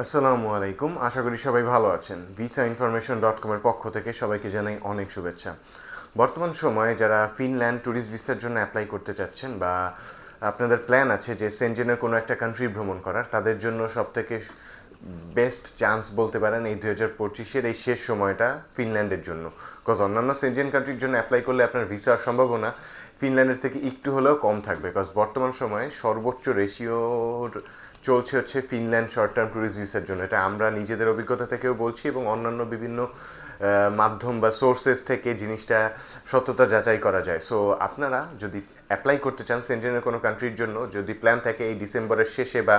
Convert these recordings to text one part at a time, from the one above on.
আসসালামু আলাইকুম। আশা করি সবাই ভালো আছেন। ভিসা ইনফরমেশন ডট কমের পক্ষ থেকে সবাইকে জানাই অনেক শুভেচ্ছা। বর্তমান সময়ে যারা ফিনল্যান্ড ট্যুরিস্ট ভিসার জন্য অ্যাপ্লাই করতে চাচ্ছেন বা আপনাদের প্ল্যান আছে যে সেনজেনের কোনো একটা কান্ট্রি ভ্রমণ করার, তাদের জন্য সবথেকে বেস্ট চান্স বলতে পারেন এই দুই হাজার পঁচিশের এই শেষ সময়টা ফিনল্যান্ডের জন্য। বিকজ অন্যান্য সেনজেন কান্ট্রির জন্য অ্যাপ্লাই করলে আপনার ভিসার সম্ভাবনা ফিনল্যান্ডের থেকে একটু হলেও কম থাকবে। বিকজ বর্তমান সময়ে সর্বোচ্চ রেশিওর চলছে হচ্ছে ফিনল্যান্ড শর্ট টার্ম ট্যুরিস্ট ভিসার জন্য। এটা আমরা নিজেদের অভিজ্ঞতা থেকেও বলছি এবং অন্যান্য বিভিন্ন মাধ্যম বা সোর্সেস থেকে জিনিসটা সত্যতা যাচাই করা যায়। সো আপনারা যদি অ্যাপ্লাই করতে চান সেন্টেনের কোনো কান্ট্রির জন্য, যদি প্ল্যান থাকে এই ডিসেম্বরের শেষে বা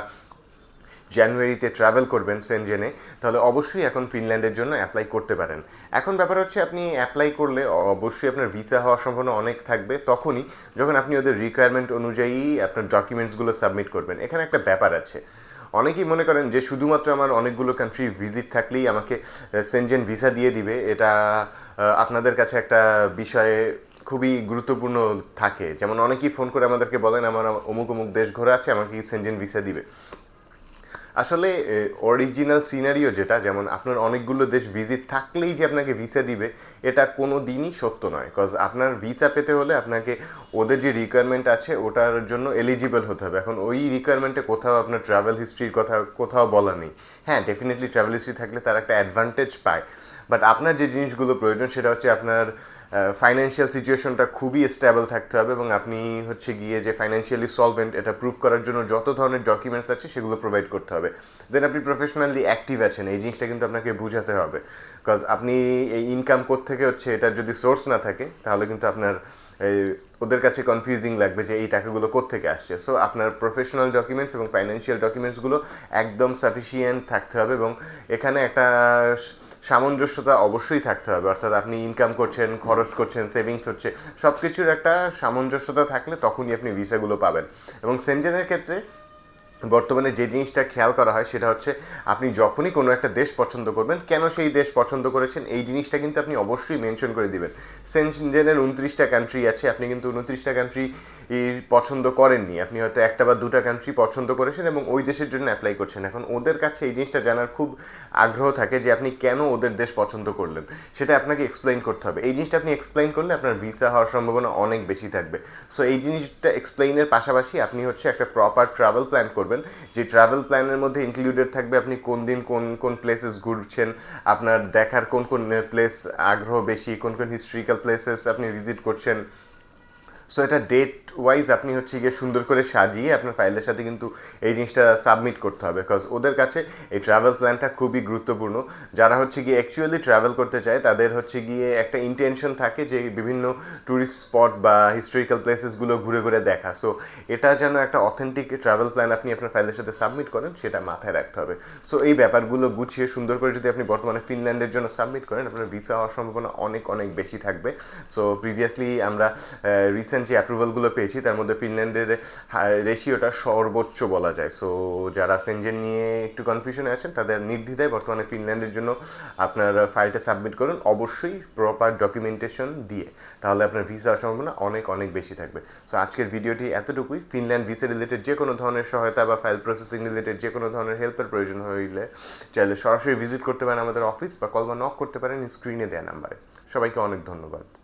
জানুয়ারিতে ট্রাভেল করবেন সেনজেনে তাহলে অবশ্যই এখন ফিনল্যান্ডের জন্য অ্যাপ্লাই করতে পারেন। এখন ব্যাপার হচ্ছে আপনি অ্যাপ্লাই করলে অবশ্যই আপনার ভিসা হওয়ার সম্ভাবনা অনেক থাকবে, তখনই যখন আপনি ওদের রিকোয়ারমেন্ট অনুযায়ী আপনার ডকুমেন্টসগুলো সাবমিট করবেন। এখানে একটা ব্যাপার আছে। অনেকেই মনে করেন যে শুধুমাত্র আমার অনেকগুলো কান্ট্রি ভিজিট থাকলেই আমাকে সেনজেন ভিসা দিয়ে দিবে। এটা আপনাদের কাছে একটা বিষয়ে খুবই গুরুত্বপূর্ণ থাকে। যেমন অনেকেই ফোন করে আমাদেরকে বলেন, আমার অমুক অমুক দেশ ঘোরা আছে, আমাকে সেনজেন ভিসা দিবে। আসলে অরিজিনাল সিনারিও যেটা, যেমন আপনার অনেকগুলো দেশ ভিজিট থাকলেই যে আপনাকে ভিসা দিবে, এটা কোনো দিনই সত্য নয়। কজ আপনার ভিসা পেতে হলে আপনাকে ওদের যে রিকোয়ারমেন্ট আছে, ওটার জন্য এলিজিবল হতে হবে। এখন ওই রিকোয়ারমেন্টে কোথাও আপনার ট্রাভেল হিস্ট্রির কথা, কোথাও বলা নেই। হ্যাঁ ডেফিনেটলি ট্রাভেল হিস্ট্রি থাকলে তার একটা অ্যাডভান্টেজ পায়। বাট আপনার যে জিনিসগুলো প্রয়োজন, সেটা হচ্ছে আপনার ফাইন্যান্সিয়াল সিচুয়েশনটা খুবই স্টেবল থাকতে হবে এবং আপনি হচ্ছে গিয়ে যে ফাইন্যান্সিয়ালি সলভেন্ট এটা প্রুভ করার জন্য যত ধরনের ডকুমেন্টস আছে, সেগুলো প্রোভাইড করতে হবে। দেন আপনি প্রফেশনালি অ্যাক্টিভ আছেন, এই জিনিসটা কিন্তু আপনাকে বুঝাতে হবে। বিকজ আপনি এই ইনকাম থেকে হচ্ছে এটার যদি সোর্স না থাকে, তাহলে কিন্তু আপনার, এই, ওদের কাছে কনফিউজিং লাগবে যে এই টাকাগুলো কোত্থেকে আসছে। সো আপনার প্রফেশনাল ডকুমেন্টস এবং ফাইন্যান্সিয়াল ডকুমেন্টসগুলো একদম সাফিসিয়েন্ট থাকতে হবে এবং এখানে একটা সামঞ্জস্যতা অবশ্যই থাকতে হবে। অর্থাৎ আপনি ইনকাম করছেন, খরচ করছেন সেভিংস হচ্ছে সব কিছুর একটা সামঞ্জস্যতা থাকলে তখনই আপনি ভিসাগুলো পাবেন। এবং সেনজেনের ক্ষেত্রে বর্তমানে যে জিনিসটা খেয়াল করা হয় সেটা হচ্ছে, আপনি যখনই কোনো একটা দেশ পছন্দ করবেন, কেন সেই দেশ পছন্দ করেছেন, এই জিনিসটা কিন্তু আপনি অবশ্যই মেনশন করে দিবেন। সেনজেনের উনত্রিশটা কান্ট্রি আছে, আপনি কিন্তু উনত্রিশটা কান্ট্রি পছন্দ করেননি। আপনি হয়তো একটা বা দুটা কান্ট্রি পছন্দ করেছেন এবং ওই দেশের জন্য অ্যাপ্লাই করছেন। এখন ওদের কাছে এই জিনিসটা জানার খুব আগ্রহ থাকে যে আপনি কেন ওদের দেশ পছন্দ করলেন। সেটা আপনাকে এক্সপ্লেইন করতে হবে। এই জিনিসটা আপনি এক্সপ্লেইন করলে আপনার ভিসা হওয়ার সম্ভাবনা অনেক বেশি থাকবে। সো এই জিনিসটা এক্সপ্লেইনের পাশাপাশি আপনি হচ্ছে একটা প্রপার ট্রাভেল প্ল্যান করবেন। যে ট্রাভেল প্ল্যানের মধ্যে ইনক্লুডেড থাকবে আপনি কোন দিন কোন কোন প্লেসেস ঘুরছেন, আপনার দেখার কোন কোন প্লেস আগ্রহ বেশি, কোন কোন হিস্ট্রিক্যাল প্লেসেস আপনি ভিজিট করছেন। সো এটা ডেট ওয়াইজ আপনি হচ্ছে গিয়ে সুন্দর করে সাজিয়ে আপনার ফাইলের সাথে কিন্তু এই জিনিসটা সাবমিট করতে হবে। বিকজ ওদের কাছে এই ট্রাভেল প্ল্যানটা খুবই গুরুত্বপূর্ণ। যারা হচ্ছে গিয়ে অ্যাকচুয়ালি ট্রাভেল করতে চায়, তাদের হচ্ছে গিয়ে একটা ইন্টেনশন থাকে যে বিভিন্ন ট্যুরিস্ট স্পট বা হিস্টোরিক্যাল প্লেসেসগুলো ঘুরে ঘুরে দেখা। সো এটা যেন একটা অথেন্টিক ট্রাভেল প্ল্যান আপনি আপনার ফাইলের সাথে সাবমিট করেন, সেটা মাথায় রাখতে হবে। সো এই ব্যাপারগুলো গুছিয়ে সুন্দর করে যদি আপনি বর্তমানে ফিনল্যান্ডের জন্য সাবমিট করেন, আপনার ভিসা হওয়ার সম্ভাবনা অনেক অনেক বেশি থাকবে। সো প্রিভিয়াসলি আমরা রিসেন্ট যে অ্যাপ্রুভালগুলো পেয়েছি, তার মধ্যে ফিনল্যান্ডের রেশিওটা সর্বোচ্চ বলা যায়। সো যারা সেনজেন নিয়ে একটু কনফিউশনে আছেন, তাদের নির্দ্বিধায় বর্তমানে ফিনল্যান্ডের জন্য আপনার ফাইলটা সাবমিট করুন। অবশ্যই প্রপার ডকুমেন্টেশন দিয়ে। তাহলে আপনার ভিসা হওয়ার সম্ভাবনা অনেক অনেক বেশি থাকবে। সো আজকের ভিডিওটি এতটুকুই। ফিনল্যান্ড ভিসা রিলেটেড যে কোনো ধরনের সহায়তা বা ফাইল প্রসেসিং রিলেটেড যে কোনো ধরনের হেল্পের প্রয়োজন হইলে চাইলে সরাসরি ভিজিট করতে পারেন আমাদের অফিস বা কল বা নক করতে পারেন স্ক্রিনে দেওয়া নাম্বারে সবাইকে অনেক ধন্যবাদ।